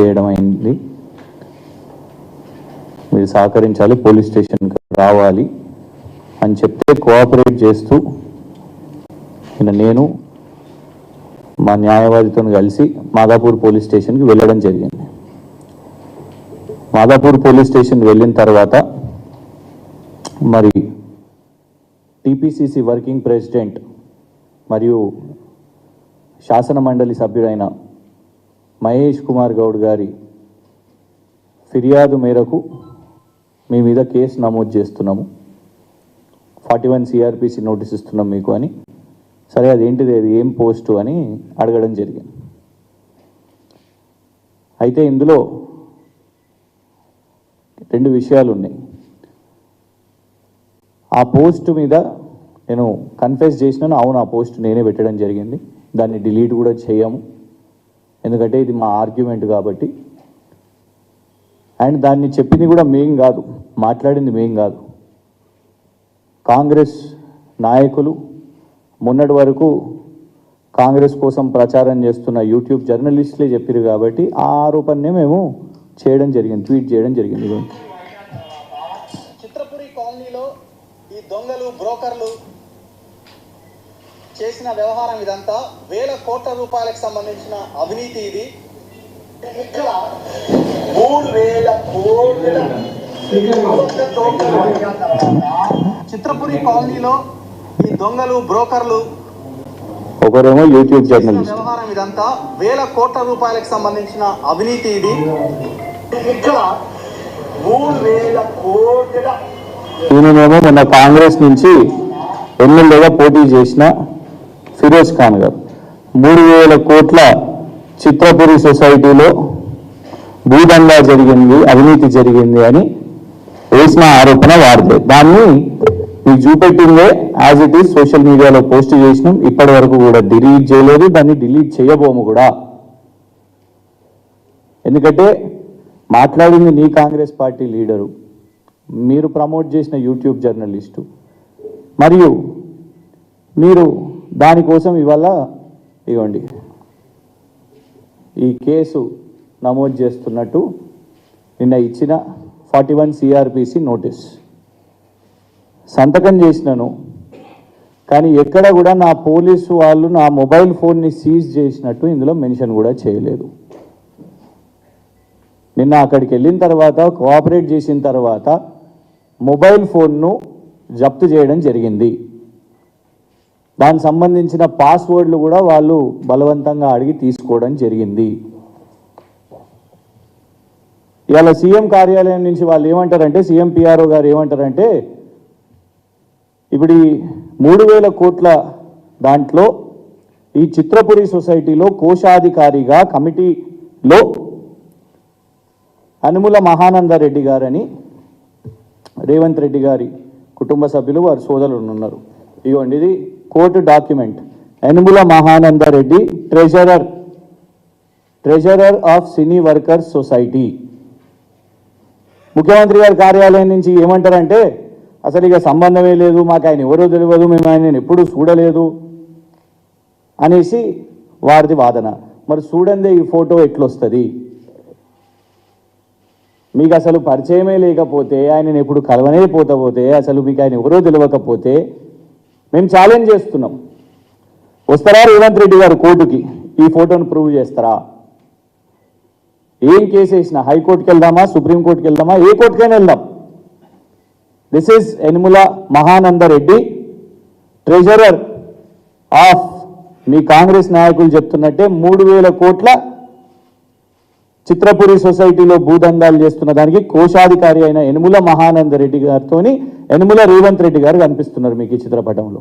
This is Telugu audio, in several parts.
చేయడం అయింది మీరు సహకరించాలి పోలీస్ స్టేషన్కి రావాలి అని చెప్తే కోఆపరేట్ చేస్తూ నేను మా న్యాయవాదితో కలిసి మాదాపూర్ పోలీస్ స్టేషన్కి వెళ్ళడం జరిగింది. మాదాపూర్ పోలీస్ స్టేషన్ వెళ్ళిన తర్వాత మరి టీపీసీసీ వర్కింగ్ ప్రెసిడెంట్ మరియు శాసన మండలి సభ్యుడైన మహేష్ కుమార్ గౌడ్ గారి ఫిర్యాదు మేరకు మీ మీద కేసు నమోదు చేస్తున్నాము. ఫార్టీ వన్ సిఆర్పిసి నోటీస్ ఇస్తున్నాం మీకు అని. సరే అదేంటిది అది ఏం పోస్టు అని అడగడం జరిగింది. అయితే ఇందులో రెండు విషయాలు ఉన్నాయి. ఆ పోస్ట్ మీద నేను కన్ఫెస్ చేసినాను. అవును ఆ పోస్ట్ నేనే పెట్టడం జరిగింది. దాన్ని డిలీట్ కూడా చేయము. ఎందుకంటే ఇది మా ఆర్గ్యుమెంట్ కాబట్టి. అండ్ దాన్ని చెప్పింది కూడా మేం కాదు మాట్లాడింది మేం కాదు. కాంగ్రెస్ నాయకులు మొన్నటి వరకు కాంగ్రెస్ కోసం ప్రచారం చేస్తున్న యూట్యూబ్ జర్నలిస్టులే చెప్పారు కాబట్టి ఆ ఆరోపణనే మేము చేయడం జరిగింది ట్వీట్ చేయడం జరిగింది. చిత్రపురి కాలనీలో ఈ దొంగలు బ్రోకర్లు చేసిన వ్యవహారం ఇదంతా. వేల కోట్ల రూపాయలకు సంబంధించిన అవినీతి ఇది. మూడు వేల కోట్ల చిత్రపురి కాలనీలో ఈ దొంగలు బ్రోకర్లు ఒకరేమో యూట్యూబ్ చేసిన జర్నలిస్ట్ వ్యవహారం ఇదంతా. వేల కోట్ల రూపాయలకు సంబంధించిన అవినీతి ఇది. మూడు వేల కోట్ల ఈయననేమో మొన్న కాంగ్రెస్ నుంచి ఎమ్మెల్యేగా పోటీ చేసిన ఫిరోజ్ ఖాన్ గారు. మూడు వేల కోట్ల చిత్రపురి సొసైటీలో భూదంగా జరిగింది అవినీతి జరిగింది అని వేసిన ఆరోపణ వారిదే. దాన్ని మీకు చూపెట్టిందే యాజ్ ఇట్ ఈస్ సోషల్ మీడియాలో పోస్ట్ చేసినాం. ఇప్పటి వరకు కూడా డిలీట్ చేయలేదు. దాన్ని డిలీట్ చేయబోము కూడా. ఎందుకంటే మాట్లాడింది నీ కాంగ్రెస్ పార్టీ లీడరు. మీరు ప్రమోట్ చేసిన యూట్యూబ్ జర్నలిస్టు. మరియు మీరు దానికోసం ఇవాళ ఇవ్వండి ఈ కేసు నమోదు చేస్తున్నట్టు నిన్న ఇచ్చిన ఫార్టీ వన్ సిఆర్పిసి నోటీస్. సంతకం చేసినాను. కానీ ఎక్కడ కూడా నా పోలీసు వాళ్ళు నా మొబైల్ ఫోన్ని సీజ్ చేసినట్టు ఇందులో మెన్షన్ కూడా చేయలేదు. నిన్న అక్కడికి వెళ్ళిన తర్వాత కోఆపరేట్ చేసిన తర్వాత మొబైల్ ఫోన్ను జప్తు చేయడం జరిగింది. దానికి సంబంధించిన పాస్వర్డ్లు కూడా వాళ్ళు బలవంతంగా అడిగి తీసుకోవడం జరిగింది. ఇవాళ సీఎం కార్యాలయం నుంచి వాళ్ళు ఏమంటారంటే సీఎం పిఆర్ఓ గారు ఏమంటారంటే ఇప్పుడు ఈ మూడు వేల కోట్ల దాంట్లో ఈ చిత్రపురి సొసైటీలో కోశాధికారిగా కమిటీలో అనుముల మహానంద రెడ్డి గారని రేవంత్ రెడ్డి గారి కుటుంబ సభ్యులు వారి సోదరులు ఉన్నారు. ఇదిగోండి ఇది court document. Yenumula Mahananda Reddy treasurer treasurer of cine workers society. ముఖ్యమంత్రి గారి కార్యాలయం నుంచి ఏమంటారంటే అసలు ఇక సంబంధమే లేదు మాకు ఆయన ఎవరో తెలియదు మేము ఆయన ఎప్పుడూ చూడలేదు అనేసి వారిది వాదన. మరి చూడందే ఈ ఫోటో ఎట్లొస్తుంది? మీకు అసలు పరిచయమే లేకపోతే ఆయనను ఎప్పుడు కలవనే పోతపోతే అసలు మీకు ఆయన ఎవరో తెలియకపోతే మేము ఛాలెంజ్ చేస్తున్నాం. వస్తారా రేవంత్ రెడ్డి గారు కోర్టుకి? ఈ ఫోటోను ప్రూవ్ చేస్తారా? ఏం కేసు వేసినా? హైకోర్టుకి వెళ్దామా? సుప్రీంకోర్టుకి వెళ్దామా? ఏ కోర్టుకైనా వెళ్దాం. This is Enumula Mahananda Reddy treasurer of మీ కాంగ్రెస్ నాయకులు చెప్తున్నట్టే మూడు వేల కోట్ల చిత్రపురి సొసైటీలో భూదందాలు చేస్తున్న దానికి కోశాధికారి అయిన యనుముల మహానంద రెడ్డి గారితోని యనుముల రేవంత్ రెడ్డి గారు కనిపిస్తున్నారు మీకు ఈ చిత్రపటంలో.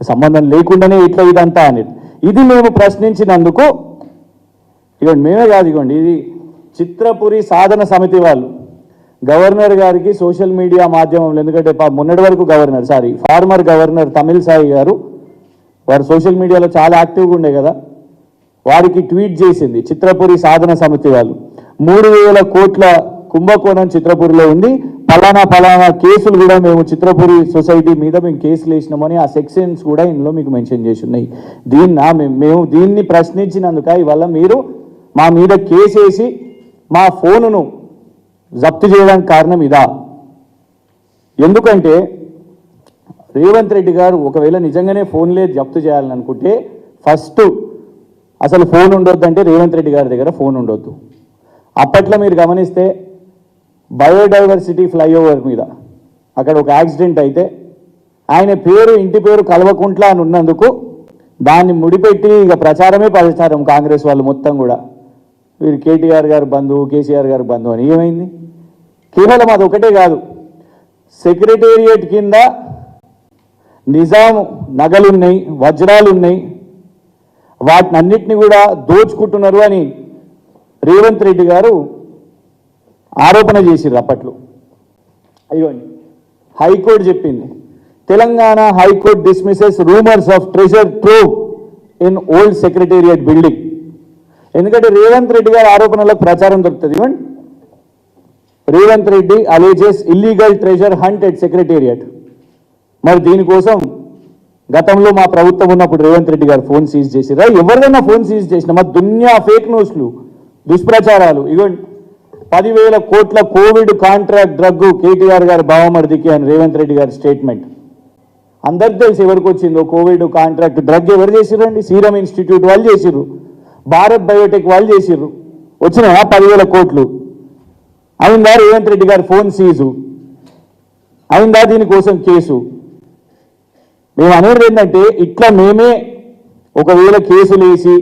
సంబంధం లేకుండానే ఇట్లా ఇదంతా అనేది ఇది మేము ప్రశ్నించినందుకు ఇగోండి మేమే కాదు ఇగోండి ఇది చిత్రపురి సాధన సమితి వాళ్ళు. గవర్నర్ గారికి సోషల్ మీడియా మాధ్యమంలో ఎందుకంటే మొన్నటి వరకు governor sorry former governor Tamilisai గారు వారు సోషల్ మీడియాలో చాలా యాక్టివ్గా ఉండే కదా. వారికి ట్వీట్ చేసింది చిత్రపురి సాధన సమితి వాళ్ళు. మూడు వేల కోట్ల కుంభకోణం చిత్రపురిలో ఉంది. పలానా పలానా కేసులు కూడా మేము చిత్రపురి సొసైటీ మీద మేము కేసులు వేసినామని ఆ సెక్షన్స్ కూడా ఇందులో మీకు మెన్షన్ చేసి ఉన్నాయి దీన్న మేము మేము దీన్ని ప్రశ్నించినందుక ఇవల్ల మీరు మా మీద కేసేసి మా ఫోనును జప్తు చేయడానికి కారణం ఇదా? ఎందుకంటే రేవంత్ రెడ్డి గారు ఒకవేళ నిజంగానే ఫోన్లే జప్తు చేయాలని అనుకుంటే ఫస్ట్ అసలు ఫోన్ ఉండొద్దంటే రేవంత్ రెడ్డి గారి దగ్గర ఫోన్ ఉండొద్దు. అప్పట్లో మీరు గమనిస్తే బయోడైవర్సిటీ ఫ్లైఓవర్ మీద అక్కడ ఒక యాక్సిడెంట్ అయితే ఆయన పేరు ఇంటి పేరు కల్వకుంట్ల అని ఉన్నందుకు దాన్ని ముడిపెట్టి ఇక ప్రచారమే ప్రచారం కాంగ్రెస్ వాళ్ళు మొత్తం కూడా. వీరు కేటీఆర్ గారు బంధువు కేసీఆర్ గారు బంధువు అని ఏమైంది? కేవలం అది ఒకటే కాదు. సెక్రటేరియట్ కింద నిజాం నగలున్నాయి వజ్రాలు ఉన్నాయి వాటిని అన్నిటిని కూడా దోచుకుంటున్నారు అని రేవంత్ రెడ్డి గారు ఆరోపణ చేసిర్రు అప్పట్లో. అయ్యో హైకోర్టు చెప్పింది. Telangana high court dismisses rumours of treasure trove in old secretariat building ఎందుకంటే రేవంత్ రెడ్డి గారి ఆరోపణలకు ప్రచారం దొరుకుతుంది. ఇవ్వండి Revanth Reddy alleges illegal treasure hunt at secretariat మరి దీనికోసం గతంలో మా ప్రభుత్వం ఉన్నప్పుడు రేవంత్ రెడ్డి గారు ఫోన్ సీజ్ చేసిరా ఎవరిదైనా ఫోన్ సీజ్ చేసిన మా దున్యా ఫేక్ న్యూస్లు దుష్ప్రచారాలు. ఇవ్వండి పదివేల కోట్ల కోవిడ్ కాంట్రాక్ట్ డ్రగ్ కేటీఆర్ గారి భావమర్దికి అని రేవంత్ రెడ్డి గారి స్టేట్మెంట్. అందరికి తెలిసి ఎవరికి వచ్చిందో కోవిడ్ కాంట్రాక్ట్ డ్రగ్ ఎవరు చేసిరండి సీరం ఇన్స్టిట్యూట్ వాళ్ళు చేసిర్రు. భారత్ బయోటెక్ వాళ్ళు చేసిర్రు. వచ్చినాయా పదివేల కోట్లు? అయిందా రేవంత్ రెడ్డి గారి ఫోన్ సీజు? అయిందా దీనికోసం కేసు? మేము అనేది ఏంటంటే ఇట్లా మేమే ఒకవేళ కేసులు వేసి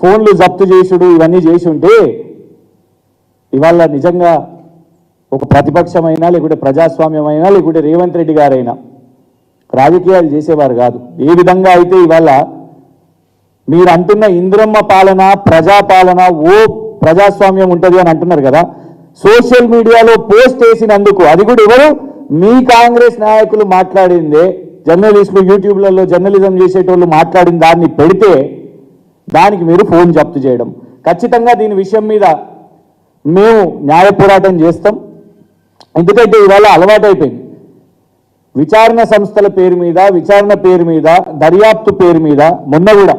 ఫోన్లు జప్తు చేసుడు ఇవన్నీ చేసి ఉంటే ఇవాళ నిజంగా ఒక ప్రతిపక్షమైనా లేకుంటే ప్రజాస్వామ్యమైనా లేకుంటే రేవంత్ రెడ్డి గారైనా రాజకీయాలు చేసేవారు కాదు. ఏ విధంగా అయితే ఇవాళ మీరు అంటున్న ఇంద్రమ్మ పాలన ప్రజాపాలన ఓ ప్రజాస్వామ్యం ఉంటుంది అని అంటున్నారు కదా సోషల్ మీడియాలో పోస్ట్ చేసినందుకు అది కూడా ఎవరు? మీ కాంగ్రెస్ నాయకులు మాట్లాడిందే జర్నలిస్టులు యూట్యూబ్లలో జర్నలిజం చేసేటోళ్ళు మాట్లాడిన దాన్ని పెడితే దానికి మీరు ఫోన్ జప్తు చేయడం. ఖచ్చితంగా దీని విషయం మీద మేము న్యాయ పోరాటం చేస్తాం. ఎందుకంటే ఇవాళ అలవాటైపోయింది. విచారణ సంస్థల పేరు మీద విచారణ పేరు మీద దర్యాప్తు పేరు మీద మొన్న కూడా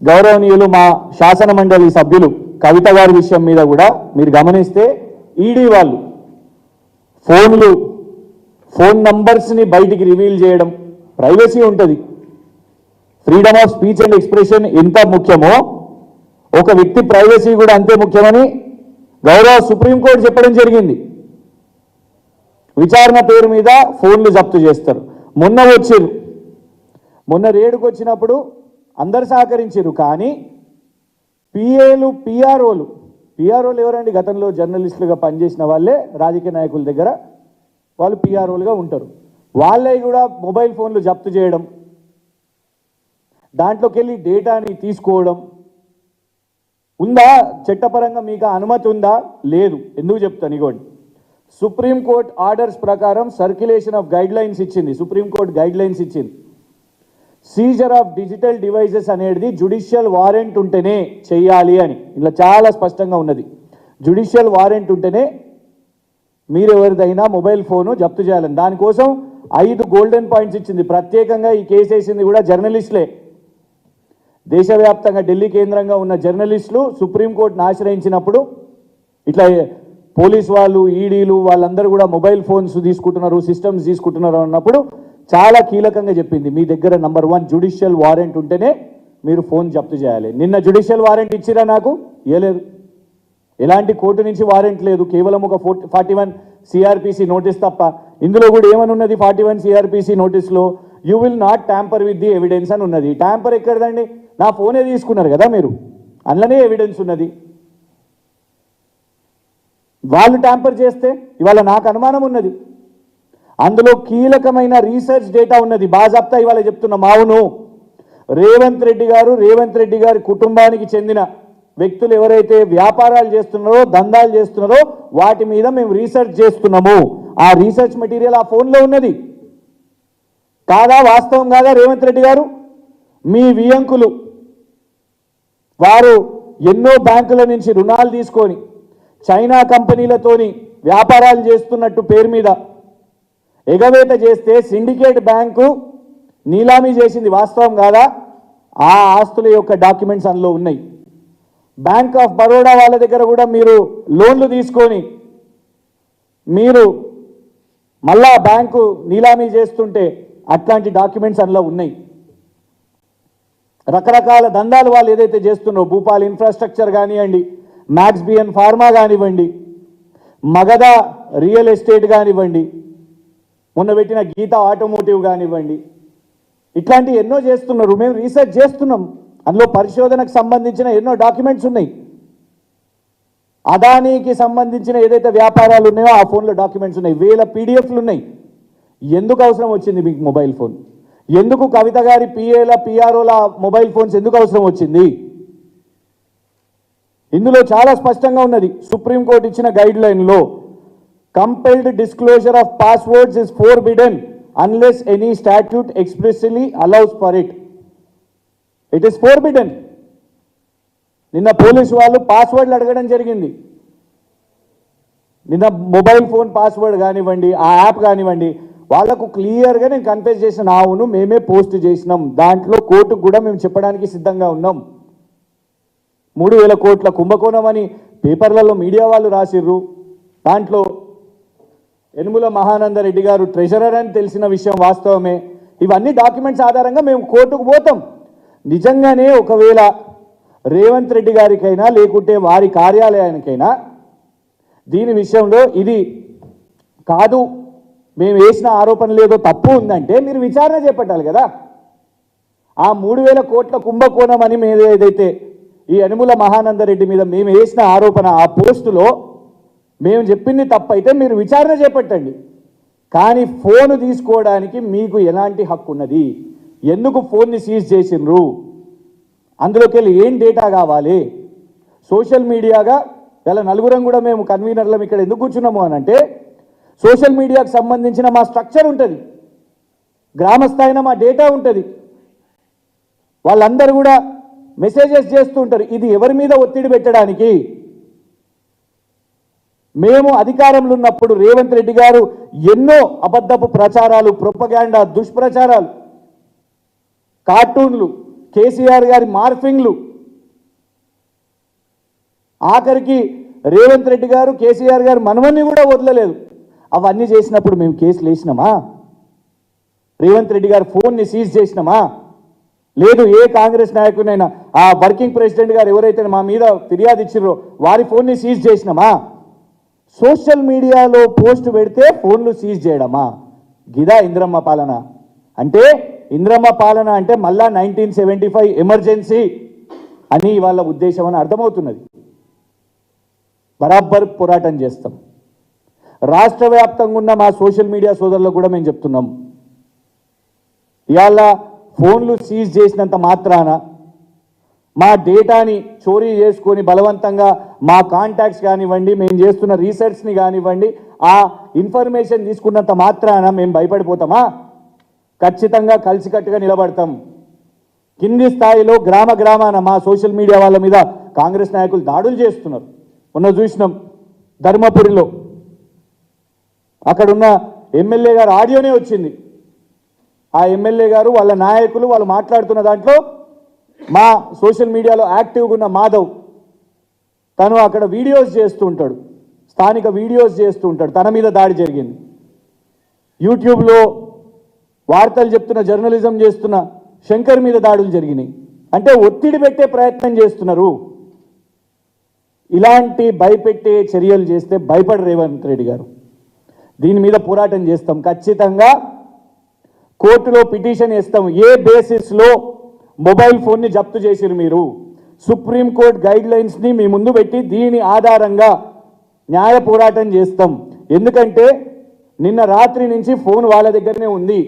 గౌరవనీయులు మా శాసన మండలి సభ్యులు కవిత గారి విషయం మీద కూడా మీరు గమనిస్తే ఈడీ వాళ్ళు ఫోన్లు ఫోన్ నంబర్స్ని బయటికి రివీల్ చేయడం ప్రైవసీ ఉంటుంది. Freedom of speech and expression ఎంత ముఖ్యమో ఒక వ్యక్తి ప్రైవసీ కూడా అంతే ముఖ్యమని గౌరవ సుప్రీంకోర్టు చెప్పడం జరిగింది. విచారణ పేరు మీద ఫోన్లు జప్తు చేస్తారు. మొన్న వచ్చారు మొన్న రేడుకు వచ్చినప్పుడు అందరు సహకరించారు కానీ పిఏలు పిఆర్ఓలు పిఆర్ఓలు ఎవరండి? గతంలో జర్నలిస్టులుగా పనిచేసిన వాళ్ళే రాజకీయ నాయకుల దగ్గర వాళ్ళు పిఆర్ఓలుగా ఉంటారు. వాళ్ళే కూడా మొబైల్ ఫోన్లు జప్తు చేయడం దాంట్లోకి వెళ్ళి డేటాని తీసుకోవడం. ఉందా? చట్టపరంగా మీకు అనుమతి ఉందా? లేదు. ఎందుకు చెప్తాను ఇగోండి. సుప్రీంకోర్టు ఆర్డర్స్ ప్రకారం సర్క్యులేషన్ ఆఫ్ గైడ్ లైన్స్ ఇచ్చింది. సుప్రీంకోర్టు గైడ్ లైన్స్ ఇచ్చింది. సీజర్ ఆఫ్ డిజిటల్ డివైజెస్ అనేది జుడిషియల్ వారెంట్ ఉంటేనే చేయాలి అని. ఇలా చాలా స్పష్టంగా ఉన్నది. జుడిషియల్ వారెంట్ ఉంటేనే మీరు ఎవరిదైనా మొబైల్ ఫోను జప్తు చేయాలని. దానికోసం ఐదు గోల్డెన్ పాయింట్స్ ఇచ్చింది. ప్రత్యేకంగా ఈ కేసు వేసింది కూడా జర్నలిస్టులే. దేశవ్యాప్తంగా ఢిల్లీ కేంద్రంగా ఉన్న జర్నలిస్టులు సుప్రీంకోర్టును ఆశ్రయించినప్పుడు ఇట్లా పోలీస్ వాళ్ళు ఈడీలు వాళ్ళందరూ కూడా మొబైల్ ఫోన్స్ తీసుకుంటున్నారు సిస్టమ్స్ తీసుకుంటున్నారు అన్నప్పుడు చాలా కీలకంగా చెప్పింది. మీ దగ్గర నంబర్ వన్ జుడిషియల్ వారెంట్ ఉంటేనే మీరు ఫోన్ జప్తు చేయాలి. నిన్న జుడిషియల్ వారెంట్ ఇచ్చిరా నాకు? ఇవ్వలేదు ఎలాంటి కోర్టు నుంచి వారెంట్ లేదు. కేవలం ఒక ఫార్టీ వన్ సిఆర్పిసి నోటీస్ తప్ప. ఇందులో కూడా ఏమని ఉన్నది forty one CrPC నోటీస్లో you will not tamper with the evidence అని ఉన్నది. ట్యాంపర్ ఎక్కడదండి? నా ఫోనే తీసుకున్నారు కదా మీరు. అందులోనే ఎవిడెన్స్ ఉన్నది. వాళ్ళు ట్యాంపర్ చేస్తే ఇవాళ నాకు అనుమానం ఉన్నది. అందులో కీలకమైన రీసెర్చ్ డేటా ఉన్నది. బాజాప్తా ఇవాళ చెప్తున్నాం అవును రేవంత్ రెడ్డి గారు రేవంత్ రెడ్డి గారి కుటుంబానికి చెందిన వ్యక్తులు ఎవరైతే వ్యాపారాలు చేస్తున్నారో దందాలు చేస్తున్నారో వాటి మీద మేము రీసెర్చ్ చేస్తున్నాము. ఆ రీసెర్చ్ మెటీరియల్ ఆ ఫోన్లో ఉన్నది. కాదా? వాస్తవం కాదా? రేవంత్ రెడ్డి గారు? మీ వియంకులు. వారు ఎన్నో బ్యాంకుల నుంచి రుణాలు తీసుకొని చైనా కంపెనీలతోని వ్యాపారాలు చేస్తున్నట్టు పేరు మీద ఎగవేత చేస్తే సిండికేట్ బ్యాంకు నీలామీ చేసింది. వాస్తవం కాదా? ఆ ఆస్తుల యొక్క డాక్యుమెంట్స్ అందులో ఉన్నాయి. బ్యాంక్ ఆఫ్ బరోడా వాళ్ళ దగ్గర కూడా మీరు లోన్లు తీసుకొని మీరు మళ్ళా బ్యాంకు నీలామీ చేస్తుంటే అట్లాంటి డాక్యుమెంట్స్ అందులో ఉన్నాయి. రకరకాల దందాలు వాళ్ళు ఏదైతే చేస్తున్నారో భూపాల్ ఇన్ఫ్రాస్ట్రక్చర్ కానివ్వండి మ్యాక్స్ బిఎన్ ఫార్మా కానివ్వండి మగధ రియల్ ఎస్టేట్ కానివ్వండి మొన్న పెట్టిన గీత ఆటోమోటివ్ కానివ్వండి ఇట్లాంటి ఎన్నో చేస్తున్నారు. మేము రీసెర్చ్ చేస్తున్నాం. అందులో పరిశోధనకు సంబంధించిన ఎన్నో డాక్యుమెంట్స్ ఉన్నాయి. అదానీకి సంబంధించిన ఏదైతే వ్యాపారాలు ఉన్నాయో ఆ ఫోన్లో డాక్యుమెంట్స్ ఉన్నాయి. వేల పీడిఎఫ్లు ఉన్నాయి. ఎందుకు అవసరం వచ్చింది మీకు మొబైల్ ఫోన్? ఎందుకు కవిత గారి పిఏల పిఆర్ఓల మొబైల్ ఫోన్స్ ఎందుకు అవసరం వచ్చింది? ఇందులో చాలా స్పష్టంగా ఉన్నది. సుప్రీంకోర్టు ఇచ్చిన గైడ్ లైన్లో compelled disclosure of passwords is forbidden unless any statute expressly allows for it it is forbidden నిన్న పోలీసు వాళ్ళు పాస్వర్డ్లు అడగడం జరిగింది. నిన్న మొబైల్ ఫోన్ పాస్వర్డ్ కానివ్వండి ఆ యాప్ కానివ్వండి వాళ్ళకు క్లియర్గా నేను కన్ఫ్యూజ్ చేసిన అవును మేమే పోస్ట్ చేసినాం. దాంట్లో కోర్టుకు కూడా మేము చెప్పడానికి సిద్ధంగా ఉన్నాం. మూడు వేల కోట్ల కుంభకోణం అని పేపర్లలో మీడియా వాళ్ళు రాసిర్రు. దాంట్లో యనుముల మహానందరెడ్డి గారు ట్రెజరర్ అని తెలిసిన విషయం వాస్తవమే. ఇవన్నీ డాక్యుమెంట్స్ ఆధారంగా మేము కోర్టుకు పోతాం. నిజంగానే ఒకవేళ రేవంత్ రెడ్డి గారికైనా లేకుంటే వారి కార్యాలయానికైనా దీని విషయంలో ఇది కాదు మేము వేసిన ఆరోపణ లేదో తప్పు ఉందంటే మీరు విచారణ చేపట్టాలి కదా. ఆ మూడు వేల కోట్ల కుంభకోణం అని మేము ఏదైతే ఈ యనుముల మహానందరెడ్డి మీద మేము వేసిన ఆరోపణ ఆ పోస్టులో మేము చెప్పింది తప్పైతే మీరు విచారణ చేపట్టండి. కానీ ఫోను తీసుకోవడానికి మీకు ఎలాంటి హక్కు ఉన్నది? ఎందుకు ఫోన్ని సీజ్ చేసిండ్రు? అందులోకి వెళ్ళి ఏం డేటా కావాలి? సోషల్ మీడియాగా ఇలా నలుగురం కూడా మేము కన్వీనర్లం ఇక్కడ ఎందుకు కూర్చున్నాము అని అంటే సోషల్ మీడియాకు సంబంధించిన మా స్ట్రక్చర్ ఉంటుంది. గ్రామస్థాయిన మా డేటా ఉంటుంది. వాళ్ళందరూ కూడా మెసేజెస్ చేస్తూ ఉంటారు. ఇది ఎవరి మీద ఒత్తిడి పెట్టడానికి? మేము అధికారంలో ఉన్నప్పుడు రేవంత్ రెడ్డి గారు ఎన్నో అబద్ధపు ప్రచారాలు ప్రొపగాండా దుష్ప్రచారాలు కార్టూన్లు కేసీఆర్ గారి మార్ఫింగ్లు. ఆఖరికి రేవంత్ రెడ్డి గారు కేసీఆర్ గారు మనవన్ని కూడా వదలలేదు. అవన్నీ చేసినప్పుడు మేము కేసులు వేసినామా? రేవంత్ రెడ్డి గారు ఫోన్ని సీజ్ చేసినామా? లేదు ఏ కాంగ్రెస్ నాయకునైనా ఆ వర్కింగ్ ప్రెసిడెంట్ గారు ఎవరైతే మా మీద ఫిర్యాదు ఇచ్చిర్రో వారి ఫోన్ని సీజ్ చేసినామా? సోషల్ మీడియాలో పోస్ట్ పెడితే ఫోన్లు సీజ్ చేయడమా? గిదా ఇంద్రమ్మ పాలన. అంటే ఇంద్రమ్మ పాలన అంటే మళ్ళా నైన్టీన్ సెవెంటీ ఫైవ్ ఎమర్జెన్సీ అని వాళ్ళ ఉద్దేశం అని అర్థమవుతున్నది. బరాబర్ పోరాటం చేస్తాం. రాష్ట్ర వ్యాప్తంగా ఉన్న మా సోషల్ మీడియా సోదరులకు కూడా మేము చెప్తున్నాం. ఇవాళ ఫోన్లు సీజ్ చేసినంత మాత్రాన మా డేటాని చోరీ చేసుకొని బలవంతంగా మా కాంటాక్ట్స్ కానివ్వండి మేము చేస్తున్న రీసెర్చ్ని కానివ్వండి ఆ ఇన్ఫర్మేషన్ తీసుకున్నంత మాత్రాన మేము భయపడిపోతామా? ఖచ్చితంగా కలిసికట్టుగా నిలబడతాం. కింది స్థాయిలో గ్రామ గ్రామాన మా సోషల్ మీడియా వాళ్ళ మీద కాంగ్రెస్ నాయకులు దాడులు చేస్తున్నారు. మొన్న చూసినాం ధర్మపురిలో. అక్కడున్న ఎమ్మెల్యే గారు ఆడియోనే వచ్చింది. ఆ ఎమ్మెల్యే గారు వాళ్ళ నాయకులు వాళ్ళు మాట్లాడుతున్న దాంట్లో మా సోషల్ మీడియాలో యాక్టివ్గా ఉన్న మాధవ్ తను అక్కడ వీడియోస్ చేస్తూ ఉంటాడు. స్థానిక వీడియోస్ చేస్తూ ఉంటాడు. తన మీద దాడి జరిగింది. యూట్యూబ్లో వార్తలు చెప్తున్న జర్నలిజం చేస్తున్న శంకర్ మీద దాడులు జరిగినాయి. అంటే ఒత్తిడి పెట్టే ప్రయత్నం చేస్తున్నారు. ఇలాంటి భయపెట్టే చర్యలు చేస్తే భయపడ రేవంత్ రెడ్డి గారు. దీని మీద పోరాటం చేస్తాం. ఖచ్చితంగా కోర్టులో పిటిషన్ ఇస్తాం ఏ బేసిస్లో మొబైల్ ఫోన్ని జప్తు చేసిరు మీరు? సుప్రీంకోర్టు గైడ్ లైన్స్ని మీ ముందు పెట్టి దీని ఆధారంగా న్యాయ పోరాటం చేస్తాం. ఎందుకంటే నిన్న రాత్రి నుంచి ఫోన్ వాళ్ళ దగ్గరనే ఉంది.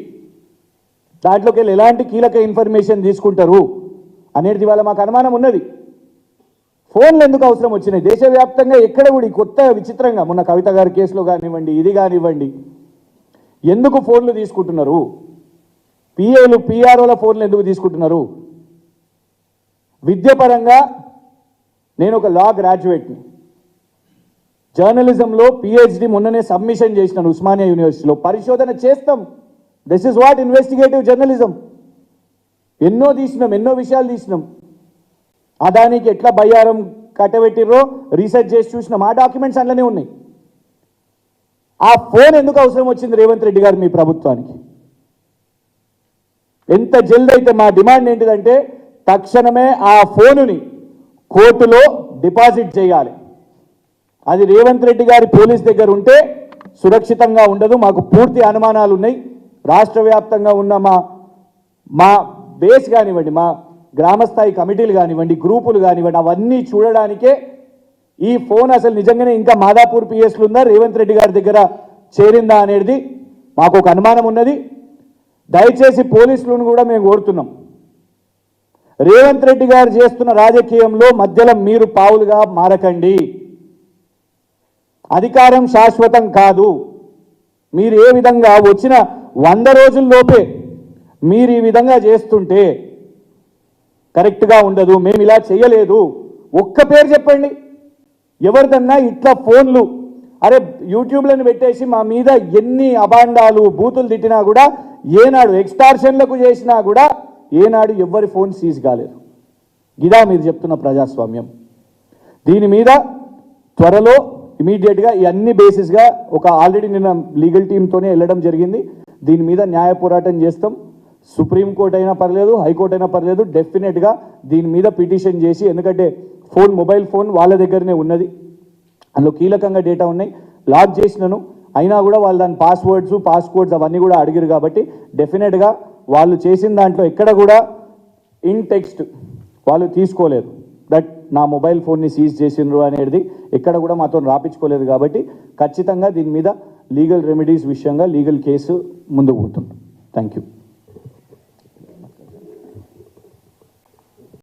దాంట్లోకి వెళ్ళి ఎలాంటి కీలక ఇన్ఫర్మేషన్ తీసుకుంటారు అనేది వాళ్ళ మాకు అనుమానం ఉన్నది. ఫోన్లు ఎందుకు అవసరం వచ్చినాయి? దేశవ్యాప్తంగా ఎక్కడ కూడా కొత్త విచిత్రంగా మొన్న కవిత గారి కేసులో కానివ్వండి ఇది కానివ్వండి ఎందుకు ఫోన్లు తీసుకుంటున్నారు? పిఏలు పిఆర్ఓల ఫోన్లు ఎందుకు తీసుకుంటున్నారు? విద్యపరంగా నేను ఒక లా గ్రాడ్యుయేట్ని. జర్నలిజంలో పిహెచ్డి మొన్ననే సబ్మిషన్ చేసినాను ఉస్మానియా యూనివర్సిటీలో. పరిశోధన చేస్తాం. This is what investigative journalism ఎన్నో తీసినాం ఎన్నో విషయాలు తీసినాం. అదానికి ఎట్లా బయ్యారం కట్టబెట్టిర్రో రీసెర్చ్ చేసి చూసినాం. ఆ డాక్యుమెంట్స్ అందులోనే ఉన్నాయి. ఆ ఫోన్ ఎందుకు అవసరం వచ్చింది రేవంత్ రెడ్డి గారు మీ ప్రభుత్వానికి? ఎంత జల్ది అయితే మా డిమాండ్ ఏంటిదంటే తక్షణమే ఆ ఫోనుని కోర్టులో డిపాజిట్ చేయాలి. అది రేవంత్ రెడ్డి గారి పోలీస్ దగ్గర ఉంటే సురక్షితంగా ఉండదు మాకు పూర్తి అనుమానాలు ఉన్నాయి రాష్ట్ర వ్యాప్తంగా ఉన్న మా మా బేస్ కానివ్వండి మా గ్రామస్థాయి కమిటీలు కానివ్వండి గ్రూపులు కానివ్వండి అవన్నీ చూడడానికే ఈ ఫోన్ అసలు నిజంగానే ఇంకా మాదాపూర్ పిఎస్లు ఉందా రేవంత్ రెడ్డి గారి దగ్గర చేరిందా అనేది మాకు ఒక అనుమానం ఉన్నది. దయచేసి పోలీసులను కూడా మేము కోరుతున్నాం. రేవంత్ రెడ్డి గారు చేస్తున్న రాజకీయంలో మధ్యలో మీరు పావులుగా మారకండి. అధికారం శాశ్వతం కాదు. మీరు ఏ విధంగా వచ్చిన వంద రోజుల్లోపే మీరు ఈ విధంగా చేస్తుంటే కరెక్ట్గా ఉండదు మేము ఇలా చేయలేదు. ఒక్క పేరు చెప్పండి. ఎవరిదన్నా ఇట్లా ఫోన్లు అరే యూట్యూబ్లను పెట్టేసి మా మీద ఎన్ని అబాండాలు బూతులు తిట్టినా కూడా ఏనాడు ఎక్స్టార్షన్లకు చేసినా కూడా ఏనాడు ఎవ్వరి ఫోన్ సీజ్ కాలేదు. ఇదా మీరు చెప్తున్న ప్రజాస్వామ్యం. దీని మీద త్వరలో ఇమీడియట్గా ఇవన్నీ బేసిస్గా ఒక ఆల్రెడీ నిన్న లీగల్ టీంతోనే వెళ్ళడం జరిగింది. దీని మీద న్యాయ పోరాటం చేస్తాం. సుప్రీంకోర్టు అయినా పర్లేదు హైకోర్టు అయినా పర్లేదు డెఫినెట్గా దీని మీద పిటిషన్ చేసి ఎందుకంటే ఫోన్ మొబైల్ ఫోన్ వాళ్ళ దగ్గరనే ఉన్నది. అందులో కీలకంగా డేటా ఉన్నాయి. లాక్ చేసినాను. అయినా కూడా వాళ్ళు దాని పాస్వర్డ్స్ పాస్కోడ్స్ అవన్నీ కూడా అడిగారు కాబట్టి డెఫినెట్గా వాళ్ళు చేసిన దాంట్లో ఎక్కడ కూడా ఇన్ టెక్స్ట్ వాళ్ళు తీసుకోలేదు. దట్ నా మొబైల్ ఫోన్ని సీజ్ చేసిండ్రు అనేది ఎక్కడ కూడా మాతో రాపించుకోలేదు కాబట్టి ఖచ్చితంగా దీని మీద లీగల్ రెమెడీస్ విషయంగా లీగల్ కేసు ముందుకు పోతుంది. Thank you